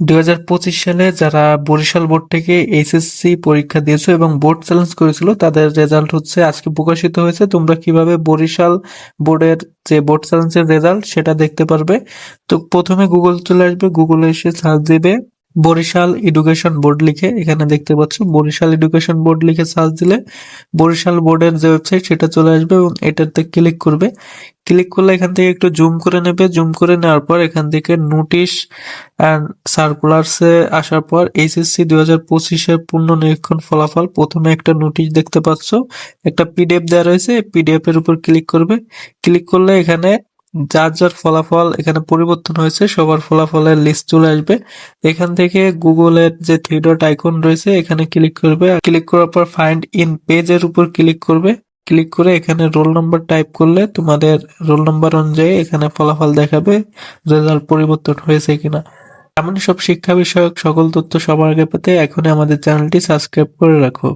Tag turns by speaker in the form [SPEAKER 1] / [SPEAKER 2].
[SPEAKER 1] দুই হাজার পঁচিশ সালে যারা বরিশাল বোর্ড থেকে এইচএসসি পরীক্ষা দিয়েছ এবং বোর্ড চ্যালেঞ্জ করেছিল, তাদের রেজাল্ট হচ্ছে আজকে প্রকাশিত হয়েছে। তোমরা কীভাবে বরিশাল বোর্ডের যে বোর্ড চ্যালেঞ্জের রেজাল্ট সেটা দেখতে পারবে। তো প্রথমে গুগল চলে আসবে। গুগলে এসে সার্চ দিবে। বরিশাল এডুকেশন বোর্ড লিখে, এখানে দেখতে পাচ্ছ, বরিশাল এডুকেশন বোর্ড লিখে সার্চ দিলে বরিশাল বোর্ডের যে ওয়েবসাইট সেটা চলে আসবে এবং এটাতে ক্লিক করবে। ক্লিক করলে এখান থেকে একটু জুম করে নেবে। জুম করে নেওয়ার পর এখান থেকে নোটিশ অ্যান্ড সার্কুলারসে আসার পর এইচএসসি দুই হাজার পঁচিশের পূর্ণ নিরীক্ষণ ফলাফল, প্রথমে একটা নোটিশ দেখতে পাচ্ছ, একটা পিডিএফ দেওয়া রয়েছে পিডিএফ এর উপর ক্লিক করবে। ক্লিক করলে এখানে যার যার ফলাফল এখানে পরিবর্তন হয়েছে, সবার ফলাফলের লিস্ট চলে আসবে। এখান থেকে গুগলের যে থ্রি ডট আইকন রয়েছে, এখানে ক্লিক করবে। ক্লিক করার পর ফাইন্ড ইন পেজের উপর ক্লিক করবে। ক্লিক করে এখানে রোল নাম্বার টাইপ করলে তোমাদের রোল নাম্বার অনুযায়ী এখানে ফলাফল দেখাবে রেজাল্ট পরিবর্তন হয়েছে কিনা। এমন সব শিক্ষা বিষয়ক সকল তথ্য সবার আগে পেতে এখনই আমাদের চ্যানেলটি সাবস্ক্রাইব করে রাখো।